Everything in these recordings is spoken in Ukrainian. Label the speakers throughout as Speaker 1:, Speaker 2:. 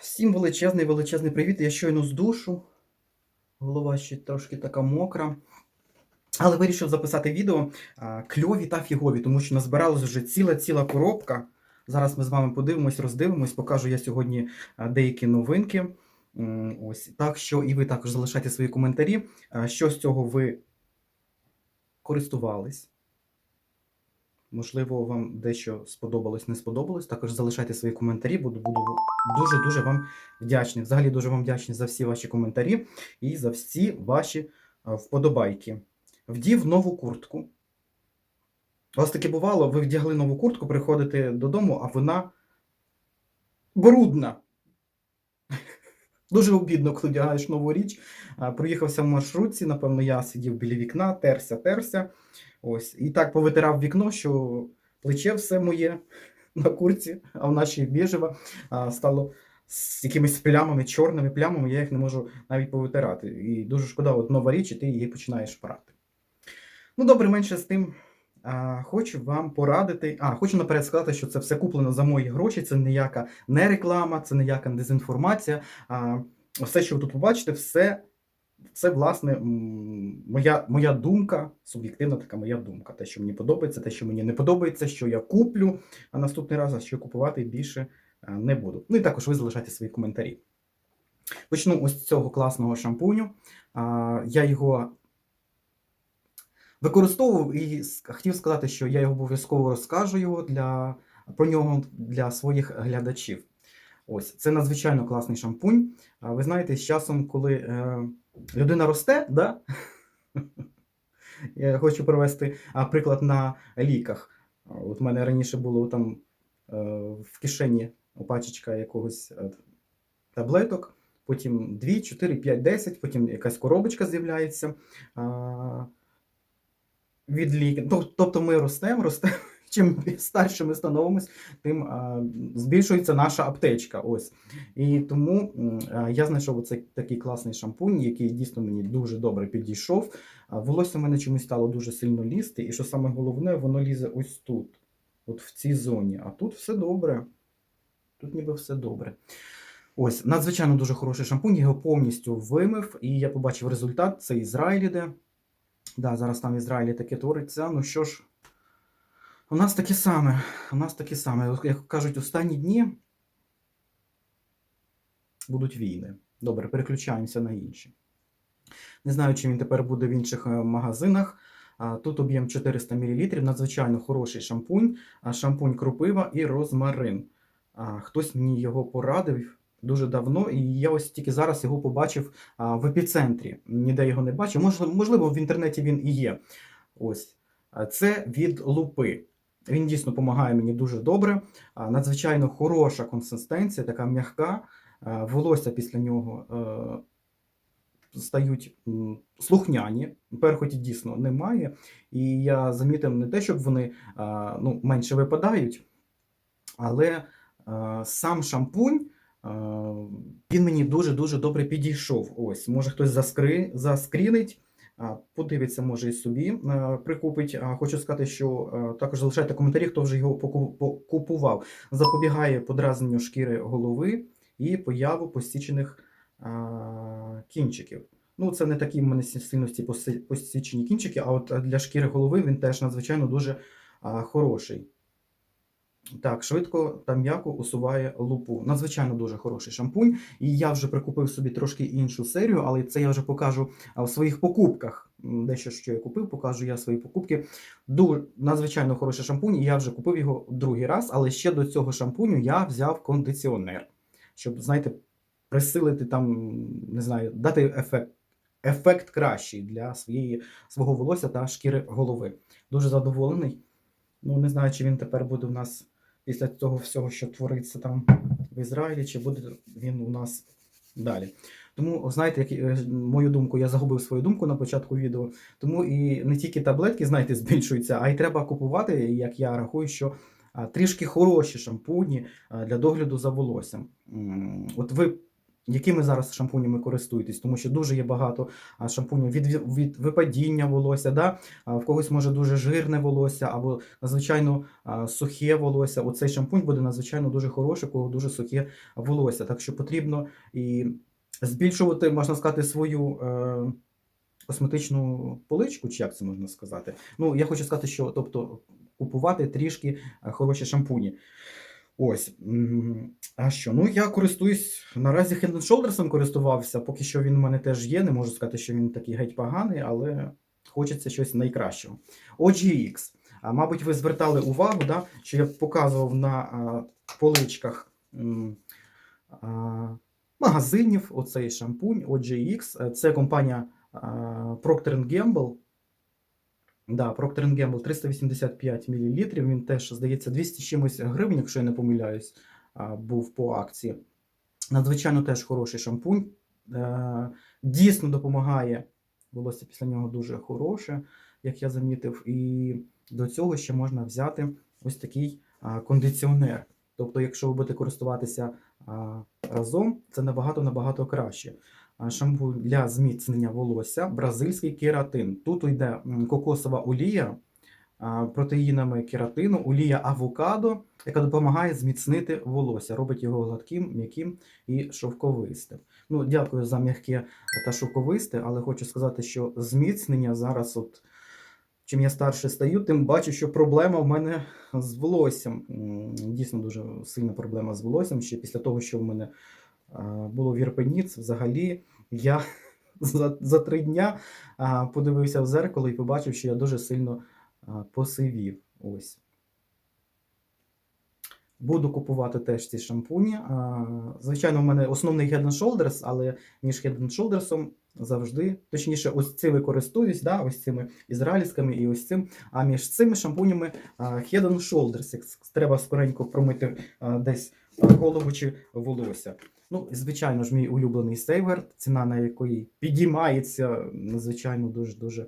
Speaker 1: Всім величезний величезний привіт. Я щойно з душу. Голова ще трошки така мокра. Але вирішив записати відео кльові та фігові, тому що назбиралась вже ціла-ціла коробка. Зараз ми з вами подивимось, роздивимось, покажу я сьогодні деякі новинки. Ось так що і ви також залишайте свої коментарі. Що з цього ви користувались? Можливо, вам дещо сподобалось, не сподобалось. Також залишайте свої коментарі, буду, буду дуже-дуже вам вдячний. Взагалі дуже вам вдячний за всі ваші коментарі і за всі ваші вподобайки. Вдів нову куртку. У вас таке бувало, ви вдягли нову куртку, приходите додому, а вона брудна. Дуже обідно, коли вдягаєш нову річ. Проїхався в маршрутці, напевно, я сидів біля вікна, терся, терся. Ось. І так повитирав вікно, що плече все моє на курці, а в нашій біжева стало з якимись плямами, чорними плямами, я їх не можу навіть повитирати. І дуже шкода, от нова річ, і ти її починаєш прати. Ну, добре, менше з тим. Хочу вам порадити. А, хочу наперед сказати, що це все куплено за мої гроші. Це ніяка не реклама, це ніяка дезінформація. А, все, що ви тут побачите, все, це власне моя, моя думка, суб'єктивна така моя думка. Те, що мені подобається, те, що мені не подобається, що я куплю, а наступний раз, а що купувати більше не буду. Ну і також ви залишайте свої коментарі. Почну ось з цього класного шампуню. А, я його використовував і хотів сказати, що я його обов'язково розкажу його для, про нього для своїх глядачів. Ось, це надзвичайно класний шампунь. Ви знаєте, з часом, коли е, людина росте, да? я хочу привести приклад на ліках. От в мене раніше було там е, в кишені пачечка якогось е, таблеток, потім 2, 4, 5, 10, потім якась коробочка з'являється. Від. Тобто ми ростемо, ростемо. Чим старше ми становимось, тим а, збільшується наша аптечка. Ось. І тому а, я знайшов оцей такий класний шампунь, який дійсно мені дуже добре підійшов. А, волосся в мене чомусь стало дуже сильно лізти, і що саме головне, воно лізе ось тут, от в цій зоні. А тут все добре. Тут ніби все добре. Ось, надзвичайно дуже хороший шампунь, я його повністю вимив, і я побачив результат. Це Ізраїль. Да, зараз там в Ізраїлі таке твориться. Ну що ж, у нас таке саме. У нас таке саме. Як кажуть, останні дні будуть війни. Добре, переключаємося на інші. Не знаю, чи він тепер буде в інших е, магазинах. Тут об'єм 400 мл, надзвичайно хороший шампунь, шампунь кропива і розмарин. Хтось мені його порадив дуже давно, і я ось тільки зараз його побачив в епіцентрі. Ніде його не бачив. Можливо, в інтернеті він і є. Ось. Це від лупи. Він дійсно допомагає мені дуже добре. Надзвичайно хороша консистенція, така м'яка. Волосся після нього е, стають слухняні. Перхоті дійсно немає. І я замітив не те, щоб вони ну, менше випадають, але сам шампунь. А, Він мені дуже-дуже добре підійшов. Ось, може хтось заскри, заскрінить, подивиться, може і собі прикупить. Хочу сказати, що також залишайте коментарі, хто вже його поку- покупував. Запобігає подразненню шкіри голови і появу посічених кінчиків. Ну, це не такі в мене сильності посічені кінчики, а от для шкіри голови він теж надзвичайно дуже хороший. Так, швидко та м'яко усуває лупу. Надзвичайно дуже хороший шампунь. І я вже прикупив собі трошки іншу серію, але це я вже покажу в своїх покупках. Дещо, що я купив, покажу я свої покупки. Дуже надзвичайно хороший шампунь, і я вже купив його другий раз, але ще до цього шампуню я взяв кондиціонер, щоб, знаєте, присилити там, не знаю, дати ефект. Ефект кращий для своєї, свого волосся та шкіри голови. Дуже задоволений. Ну, не знаю, чи він тепер буде у нас після того всього, що твориться там в Ізраїлі, чи буде він у нас далі. Тому, знаєте, як, е, мою думку, я загубив свою думку на початку відео. Тому і не тільки таблетки, знаєте, збільшуються, а й треба купувати, як я рахую, що трішки хороші шампуні для догляду за волоссям. От ви якими зараз шампунями користуєтесь, тому що дуже є багато шампунів від, від- випадіння волосся, да? в когось може дуже жирне волосся або надзвичайно сухе волосся. Оцей шампунь буде надзвичайно дуже хороший, у кого дуже сухе волосся. Так що потрібно і збільшувати, можна сказати, свою е, косметичну поличку, чи як це можна сказати. Ну, я хочу сказати, що тобто купувати трішки е, хороші шампуні. Ось. А що? Ну, я користуюсь наразі Head Shoulders користувався, поки що він у мене теж є. Не можу сказати, що він такий геть поганий, але хочеться щось найкращого. OGX. А, мабуть, ви звертали увагу, да, що я показував на а, поличках а, магазинів оцей шампунь OGX. Це компанія а, Procter Gamble. Да, Procter Gamble 385 мл. Він теж, здається, 200 чимось гривень, якщо я не помиляюсь, був по акції. Надзвичайно теж хороший шампунь. Е, Дійсно допомагає. Волосся після нього дуже хороше, як я замітив. І до цього ще можна взяти ось такий кондиціонер. Тобто, якщо ви будете користуватися разом, це набагато-набагато краще. Шампунь для зміцнення волосся, бразильський кератин. Тут йде кокосова олія протеїнами кератину, олія авокадо, яка допомагає зміцнити волосся, робить його гладким, м'яким і шовковистим. Ну, дякую за м'яке та шовковисте, але хочу сказати, що зміцнення зараз, от чим я старше стаю, тим бачу, що проблема в мене з волоссям. Дійсно дуже сильна проблема з волоссям. Ще після того, що в мене було було вірпеніц, взагалі я за, за три дня подивився в зеркало і побачив, що я дуже сильно посивів. Ось. Буду купувати теж ці шампуні. Звичайно, в мене основний Head and Shoulders, але між Head and Shoulders завжди, точніше, ось цими користуюсь, да, ось цими ізраїльськими і ось цим. А між цими шампунями Head and Shoulders, як треба скоренько промити десь голову чи волосся. Ну, звичайно ж, мій улюблений Сейвер, ціна на якої підіймається надзвичайно дуже-дуже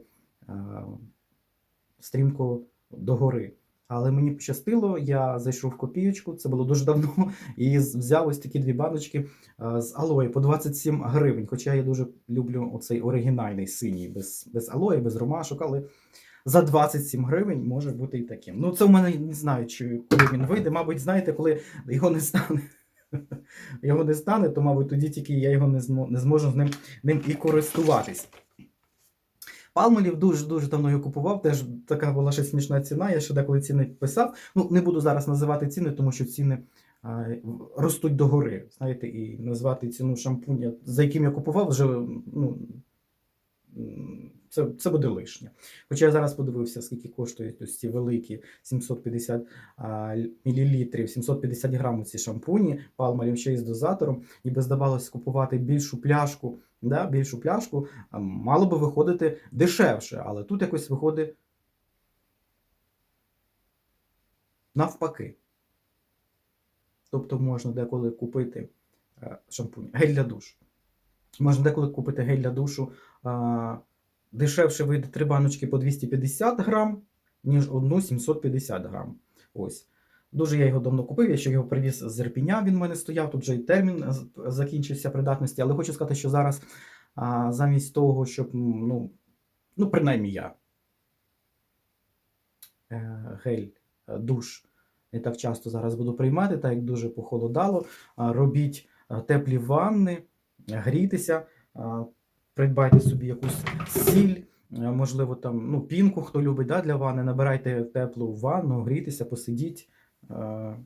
Speaker 1: стрімко догори. Але мені пощастило, я зайшов в копієчку, це було дуже давно, і взяв ось такі дві баночки з алої по 27 гривень. Хоча я дуже люблю оцей оригінальний синій, без, без алої, без ромашок, але за 27 гривень може бути і таким. Ну, це у мене не знаю, чи коли він вийде. Мабуть, знаєте, коли його не стане. Його не стане, то, мабуть, тоді тільки я його не зможу з ним, ним і користуватись. Палмолів дуже-дуже давно його купував, теж така була ще смішна ціна. Я ще деколи ціни писав. Ну, не буду зараз називати ціни, тому що ціни а, ростуть догори. Знаєте, і назвати ціну шампуня, за яким я купував, вже ну, це, це буде лишнє. Хоча я зараз подивився, скільки коштують ось ці великі 750 мл, 750 грамів ці шампуні, палмалів ще й з дозатором, ніби здавалось купувати більшу пляшку, да, більшу пляшку, мало би виходити дешевше, але тут якось виходить навпаки. Тобто можна деколи купити е, шампунь, гель для душу. Можна деколи купити гель для душу. Дешевше вийде три баночки по 250 грам, ніж одну 750 грам. Ось. Дуже я його давно купив, я ще його привіз з Ірпіня, він в мене стояв, тут вже і термін закінчився придатності, але хочу сказати, що зараз а, замість того, щоб, ну, ну принаймні я, е, гель, е, душ не так часто зараз буду приймати, так як дуже похолодало. Робіть теплі ванни, грітися, придбайте собі якусь сіль, е, можливо, там ну, пінку, хто любить да, для ванни, набирайте теплу ванну, грійтеся, посидіть. Е,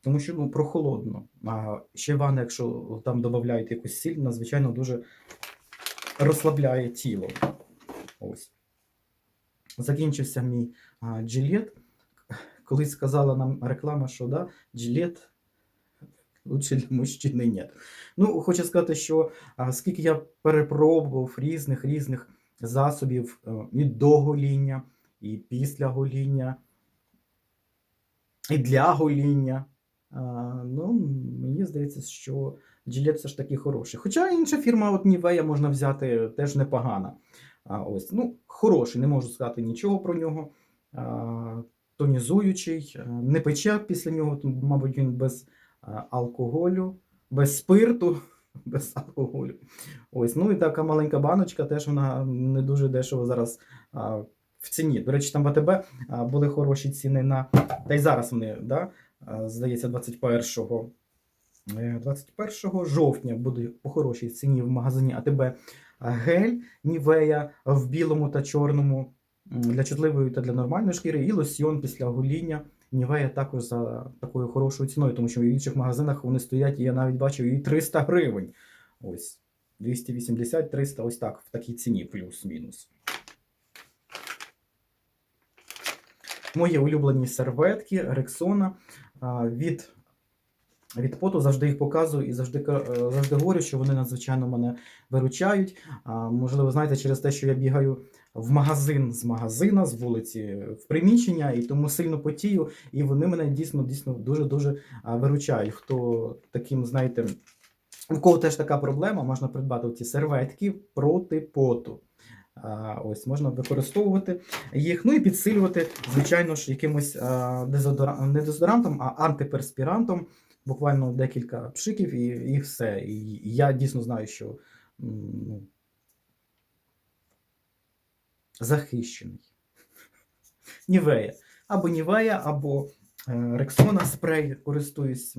Speaker 1: Тому що ну, прохолодно. А ще ванна, якщо там додають якусь сіль, надзвичайно дуже розслабляє тіло. Ось. Закінчився мій джилет. Колись сказала нам реклама, що да, джилет лучше для мужчини нет. Ну, хочу сказати, що а, скільки я перепробував різних різних засобів е, і до гоління, і після гоління, і для гоління. Ну, мені здається, що Gillette все ж таки хороший. Хоча інша фірма, от Nivea, можна взяти теж непогана. Ось, ну, хороший, не можу сказати нічого про нього. Тонізуючий, не пече після нього, мабуть, він без алкоголю, без спирту. без алкоголю. Ось, ну і така маленька баночка, теж вона не дуже дешево зараз в ціні. До речі, там в АТБ були хороші ціни на. Та й зараз вони, да, здається, 21 е, 21 жовтня буде по хорошій ціні в магазині АТБ гель Нівея в білому та чорному для чутливої та для нормальної шкіри, і лосьйон після гоління. Нівея також за такою хорошою ціною, тому що в інших магазинах вони стоять, і я навіть бачив і 300 гривень. Ось 280-300, ось так, в такій ціні, плюс-мінус. Мої улюблені серветки Рексона від, від поту завжди їх показую і завжди, е, завжди говорю, що вони надзвичайно мене виручають. Можливо, знаєте, через те, що я бігаю в магазин з магазина, з вулиці в приміщення, і тому сильно потію, і вони мене дійсно дійсно дуже дуже виручають. Хто таким, знаєте, у кого теж така проблема, можна придбати ці серветки проти поту. Ось можна використовувати їх, ну і підсилювати, звичайно ж, якимось а, дезодора... не дезодорантом, а антиперспірантом. Буквально декілька пшиків і, і все. І я дійсно знаю, що ну, захищений. Нівея. Або Нівея, або Рексона спрей користуюсь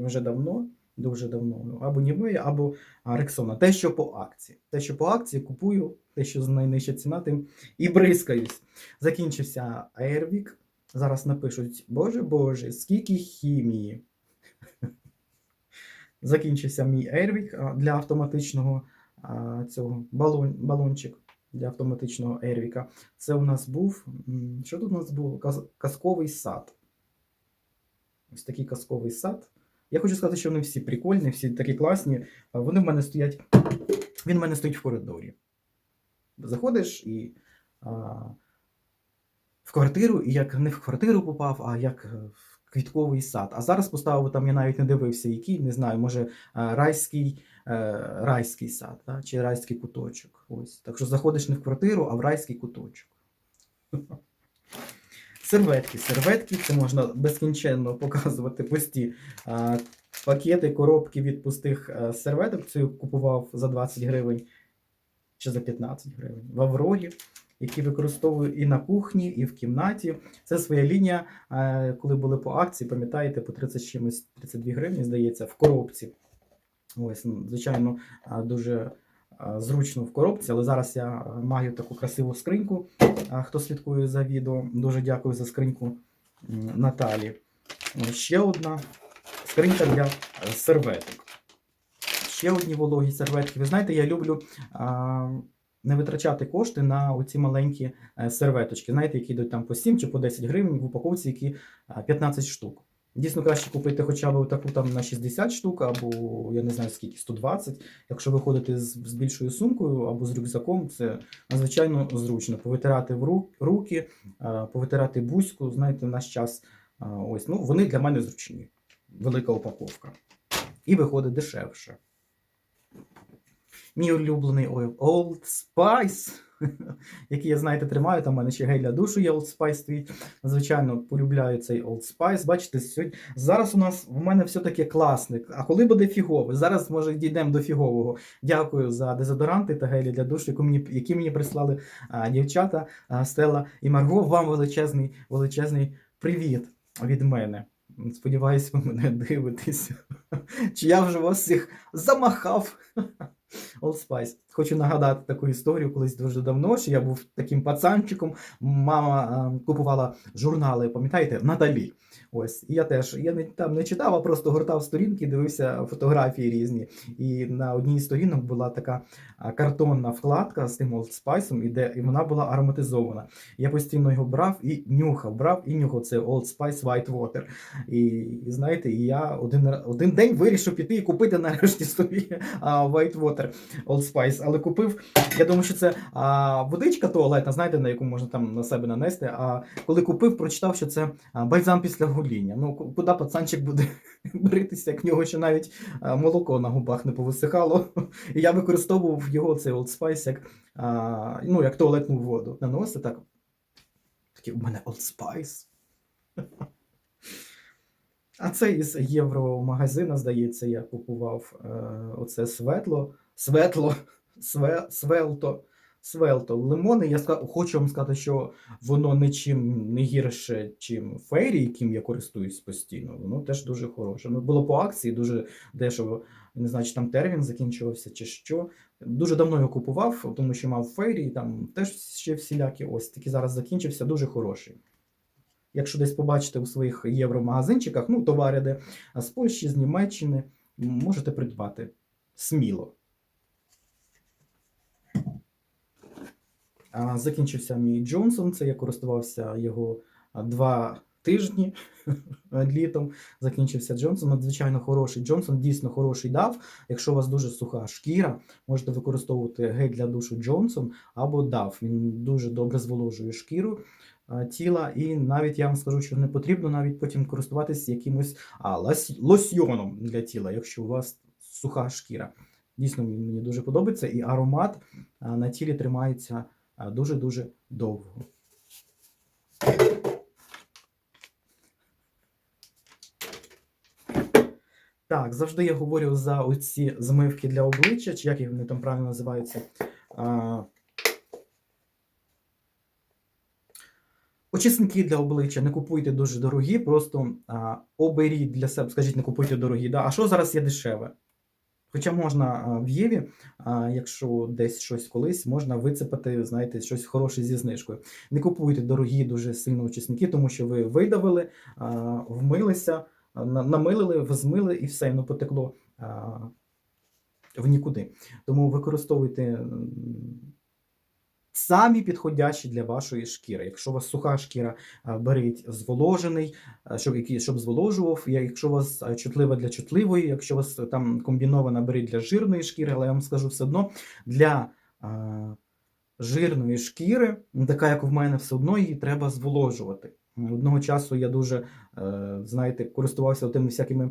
Speaker 1: вже давно, дуже давно. Або Нівея, або Рексона. Те, що по акції. Те, що по акції купую, те, що найнижча ціна, тим і бризкаюсь. Закінчився Airwick. Зараз напишуть: Боже Боже, скільки хімії. Закінчився мій Airwick для автоматичного цього балон, балончик для автоматичного Airwick. Це у нас був. Що тут у нас було? Казковий сад. Ось такий казковий сад. Я хочу сказати, що вони всі прикольні, всі такі класні. Вони в мене стоять. Він в мене стоїть в коридорі. Заходиш і а, в квартиру, і як не в квартиру попав, а як е, в квітковий сад. А зараз поставив там, я навіть не дивився, який, не знаю, може райський, е, райський сад, да? чи райський куточок. Ось. Так що заходиш не в квартиру, а в райський куточок. Серветки. Серветки це можна безкінченно показувати пусті а, пакети, коробки від пустих а, серветок. Це я купував за 20 гривень чи за 15 гривень в Аврорі, які використовую і на кухні, і в кімнаті. Це своя лінія, а, коли були по акції, пам'ятаєте, по 30 чимось 32 гривні, здається, в коробці. Ось, ну, звичайно, дуже а, зручно в коробці, але зараз я маю таку красиву скриньку. Хто слідкує за відео, дуже дякую за скриньку Наталі. Ще одна скринька для е, серветок. Ще одні вологі серветки. Ви знаєте, я люблю не витрачати кошти на оці маленькі е, серветочки, знаєте, які йдуть там по 7 чи по 10 гривень в упаковці, які 15 штук. Дійсно краще купити хоча б таку там на 60 штук, або я не знаю скільки, 120. Якщо ви ходите з, з більшою сумкою або з рюкзаком, це надзвичайно зручно. Повитирати в ру- руки, повитирати бузьку, знаєте, в наш час. Ось, ну, вони для мене зручні. Велика упаковка. І виходить дешевше. Мій улюблений ойл Old Spice, який я, знаєте, тримаю. Там в мене ще гель для душу є Old Spice стоїть. Звичайно, полюбляю цей Old Spice. Бачите, сьогодні... зараз у нас в мене все таки класник. А коли буде фіговий? Зараз, може, дійдемо до фігового. Дякую за дезодоранти та гелі для душу, які мені, які мені прислали а, дівчата а, Стелла і Марго. Вам величезний, величезний привіт від мене. Сподіваюсь, ви мене дивитесь. Чи я вже вас всіх замахав? Old Spice. Хочу нагадати таку історію колись дуже давно, що я був таким пацанчиком. Мама е, купувала журнали, пам'ятаєте, Наталі. Ось, і я теж я не там не читав, а просто гортав сторінки, дивився фотографії різні. І на одній з сторінок була така картонна вкладка з тим Spice, і, де, і вона була ароматизована. Я постійно його брав і нюхав, брав і нюхав це Old Spice White Water. І, і знаєте, я один, один день вирішив піти і купити нарешті собі а, White Water Old Spice. Але купив, я думаю, що це а, водичка туалетна, знаєте, на яку можна там на себе нанести. А коли купив, прочитав, що це бальзам після гоління. Ну, куди пацанчик буде бритися, як в нього ще навіть молоко на губах не повисихало. І я використовував його, цей Old Spice, як, а, ну, як туалетну воду. Наносив так. Такий, у мене Old Spice. А це із євромагазина, здається, я купував е, оце светло, светло, све, свелто, свелто. Лимони. Я хочу вам сказати, що воно нічим не гірше, чим фейрі, яким я користуюсь постійно. Воно теж дуже хороше. Ну, було по акції, дуже дешево. Не знаю, чи там термін закінчувався, чи що. Дуже давно його купував, тому що мав фейрі, там теж ще всілякі. Ось таки зараз закінчився, дуже хороший. Якщо десь побачите у своїх євромагазинчиках, ну, товари, де з Польщі, з Німеччини, можете придбати сміло. Закінчився мій Джонсон. Це я користувався його два тижні літом. Закінчився Джонсон. Надзвичайно хороший. Джонсон дійсно хороший дав. Якщо у вас дуже суха шкіра, можете використовувати гель для душу Джонсон або дав. Він дуже добре зволожує шкіру тіла, і навіть я вам скажу, що не потрібно навіть потім користуватись якимось а, лос- лосьйоном для тіла, якщо у вас суха шкіра. Дійсно, мені дуже подобається, і аромат на тілі тримається дуже-дуже довго. Так, завжди я говорю за оці змивки для обличчя, чи як вони там правильно називаються. А, Очисники для обличчя не купуйте дуже дорогі, просто а, оберіть для себе, скажіть, не купуйте дорогі. Да? А що зараз є дешеве? Хоча можна в Єві, а, якщо десь щось колись, можна вицепити, знаєте, щось хороше зі знижкою. Не купуйте дорогі дуже сильно очисники, тому що ви видавили, вмилися, намилили, взмили і все, воно потекло в нікуди. Тому використовуйте самі підходящі для вашої шкіри. Якщо у вас суха шкіра, беріть зволожений, щоб, який, щоб зволожував. Якщо у вас чутлива для чутливої, якщо у вас там комбінована, беріть для жирної шкіри, але я вам скажу все одно для жирної шкіри, ну, така як в мене, все одно її треба зволожувати. Одного часу я дуже, е, знаєте, користувався тими всякими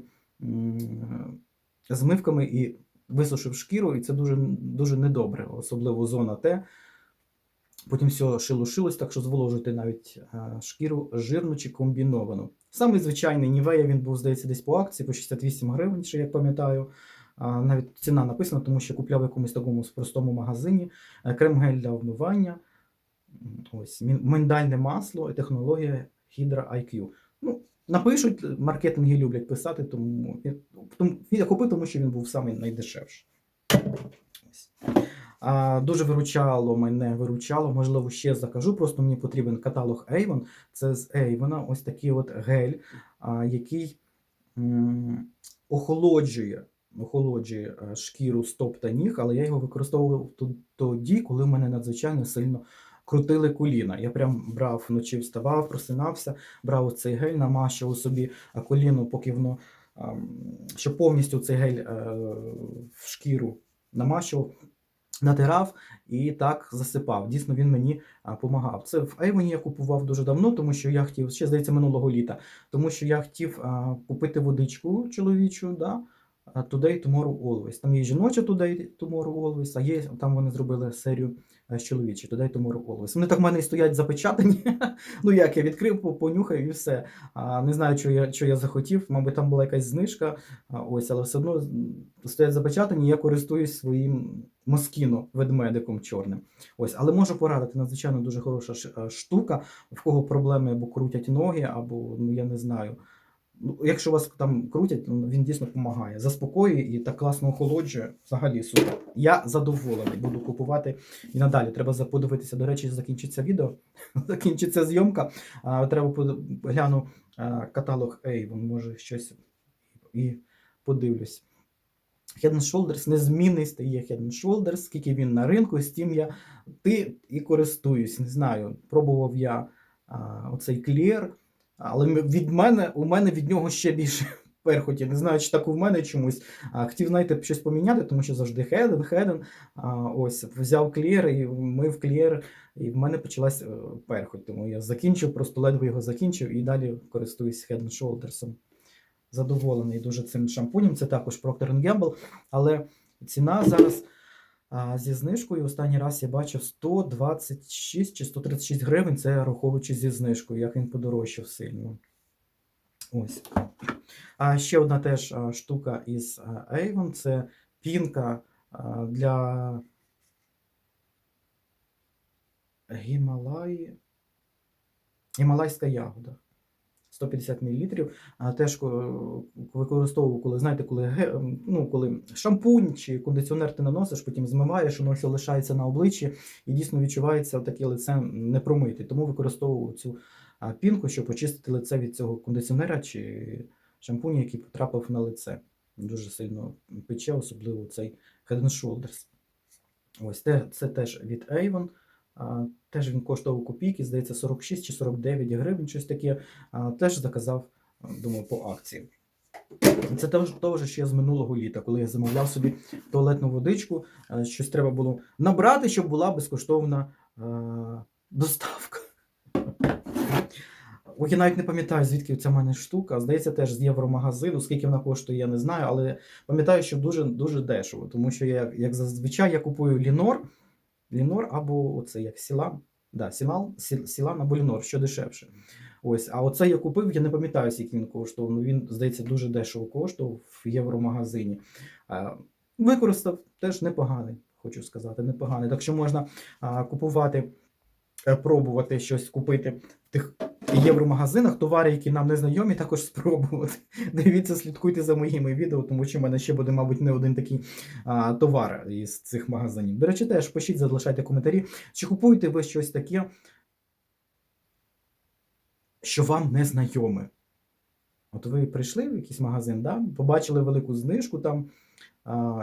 Speaker 1: змивками і висушив шкіру, і це дуже, дуже недобре, особливо зона Т. Потім все шило-шилось, так що зволожуйте навіть е, шкіру жирну чи комбіновану. Самий звичайний Нівея, він був, здається, десь по акції по 68 гривень, ще я пам'ятаю. Навіть ціна написана, тому що купляв в якомусь такому простому магазині. Е, Крем-гель для вмивання. Ось, миндальне масло технологія Hydra IQ. Ну, напишуть, маркетинги люблять писати, тому, тому я купив, тому що він був самий найдешевший. Ось. Дуже виручало мене, виручало, можливо, ще закажу. Просто мені потрібен каталог Avon. Це з Avon, ось такий от гель, який охолоджує, охолоджує е, шкіру стоп та ніг, але я його використовував тоді, коли в мене надзвичайно сильно крутили коліна. Я прям брав вночі, вставав, просинався, брав цей гель, намащував собі коліно, поки воно, щоб повністю цей гель е, в шкіру намащував, натирав і так засипав. Дійсно, він мені допомагав. Це в Avon я купував дуже давно, тому що я хотів, ще здається, минулого літа, тому що я хотів купити водичку чоловічу, да, Today, Tomorrow, Always. Там є жіноча Today, Tomorrow, Always, а є, там вони зробили серію е, з чоловічі, Today, Tomorrow, Always. Вони так в мене і стоять запечатані. ну як, я відкрив, понюхаю і все. А, не знаю, що я, що я захотів, мабуть, там була якась знижка, ось, але все одно стоять запечатані, я користуюсь своїм москіно ведмедиком чорним. Ось, але можу порадити, надзвичайно дуже хороша е, штука, в кого проблеми або крутять ноги, або ну я не знаю. Ну, якщо вас там крутять, ну, він дійсно допомагає. Заспокоює і так класно охолоджує. Взагалі супер. Я задоволений, буду купувати і надалі. Треба подивитися. До речі, закінчиться відео, закінчиться зйомка. Треба гляну каталог Avon, може щось і подивлюсь. Head Shoulders незмінний стає Head Shoulders, скільки він на ринку, з тим я ти і користуюсь. Не знаю, пробував я а, оцей клір, але від мене, у мене від нього ще більше перхоті. Не знаю, чи так у мене чомусь. А, хотів, знаєте, щось поміняти, тому що завжди хеден, хеден. А, ось, взяв клір і мив клір, і в мене почалась е, перхоть. Тому я закінчив, просто ледве його закінчив і далі користуюсь Head Shoulders задоволений дуже цим шампунем. Це також Procter Gamble, але ціна зараз зі знижкою. Останній раз я бачив 126 чи 136 гривень. Це раховуючи зі знижкою, як він подорожчав сильно. Ось. А ще одна теж штука із Avon це пінка для Гімалаї. Гімалайська ягода. 150 мл. А теж використовував, коли знаєте, коли, ну, коли шампунь чи кондиціонер ти наносиш, потім змиваєш, воно все лишається на обличчі і дійсно відчувається таке лице не промите. Тому використовував цю пінку, щоб очистити лице від цього кондиціонера чи шампуню, який потрапив на лице. Дуже сильно пече, особливо цей Head Shoulders. Ось те, це теж від Avon. Теж він коштував копійки, здається, 46 чи 49 гривень, щось таке. Теж заказав, думаю, по акції. Це теж, ще з минулого літа, коли я замовляв собі туалетну водичку, щось треба було набрати, щоб була безкоштовна доставка. Ой, я навіть не пам'ятаю, звідки ця мене штука. Здається, теж з євромагазину. Скільки вона коштує, я не знаю, але пам'ятаю, що дуже дуже дешево, тому що я, як зазвичай, я купую Лінор, Лінор або оце як Сілан. Да, Сілан, Сі- Сілан або Лінор, що дешевше. Ось, а оце я купив, я не пам'ятаю, скільки він коштував. Ну він, здається, дуже дешево коштував в євромагазині. Використав теж непоганий, хочу сказати, непоганий. Так що можна купувати, е, пробувати щось купити в тих євромагазинах, товари, які нам не знайомі, також спробувати. Дивіться, слідкуйте за моїми відео, тому що в мене ще буде, мабуть, не один такий а, товар із цих магазинів. До речі, теж пишіть, залишайте коментарі. Чи купуєте ви щось таке, що вам не знайоме? От ви прийшли в якийсь магазин, да? побачили велику знижку там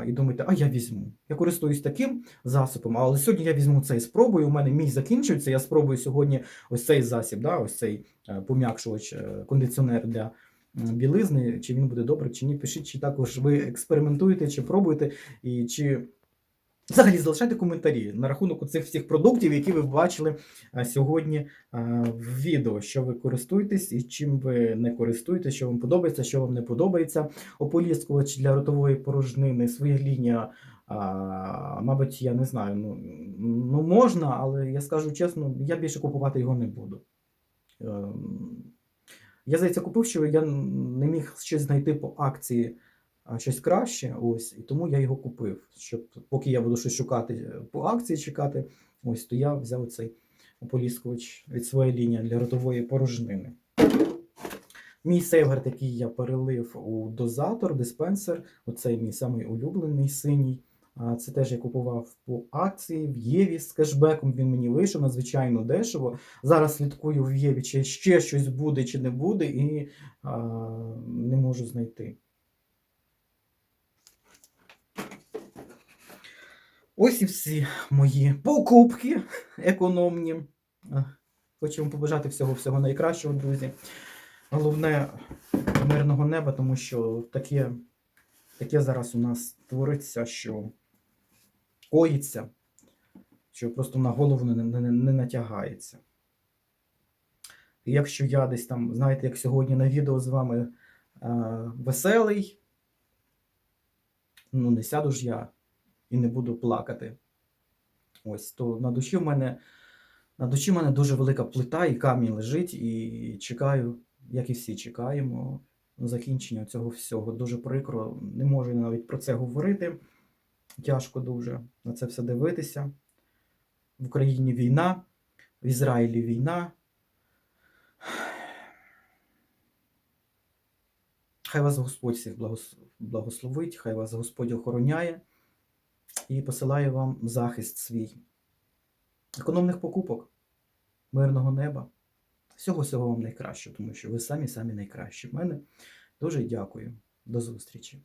Speaker 1: і думаєте, а я візьму. Я користуюсь таким засобом, але сьогодні я візьму цей спробую. У мене мій закінчується. Я спробую сьогодні ось цей засіб, да? ось цей е, пом'якшувач, е, кондиціонер для білизни. Чи він буде добре, чи ні. Пишіть, чи також ви експериментуєте, чи пробуєте, і чи. Взагалі залишайте коментарі на рахунок цих всіх продуктів, які ви бачили сьогодні в відео, що ви користуєтесь і чим ви не користуєтесь, що вам подобається, що вам не подобається. Ополіскувач для ротової порожнини, своя лінія. Мабуть, я не знаю. Ну, ну можна, але я скажу чесно, я більше купувати його не буду. Ем, Я здається, купив, що я не міг щось знайти по акції щось краще, ось, і тому я його купив. Щоб поки я буду щось шукати е, по акції чекати, ось то я взяв цей ополіскувач від своєї лінії для ротової порожнини. Мій сейвгард, який я перелив у дозатор, диспенсер, оцей мій самий улюблений синій. Це теж я купував по акції в Єві з кешбеком. Він мені вийшов надзвичайно дешево. Зараз слідкую в Єві, чи ще щось буде, чи не буде, і а, не можу знайти. Ось і всі мої покупки економні. Хочу вам побажати всього всього найкращого, друзі. Головне мирного неба, тому що таке, таке зараз у нас твориться, що коїться, що просто на голову не, не, не натягається. І якщо я десь там, знаєте, як сьогодні на відео з вами е, веселий, ну не сяду ж я і не буду плакати. Ось, то на душі в мене, на душі в мене дуже велика плита і камінь лежить, і чекаю, як і всі чекаємо, закінчення цього всього. Дуже прикро, не можу навіть про це говорити. Тяжко дуже на це все дивитися. В Україні війна, в Ізраїлі війна. Хай вас Господь всіх благословить, хай вас Господь охороняє і посилаю вам захист свій. Економних покупок, мирного неба. Всього всього вам найкращого, тому що ви самі самі найкращі в мене. Дуже дякую. До зустрічі.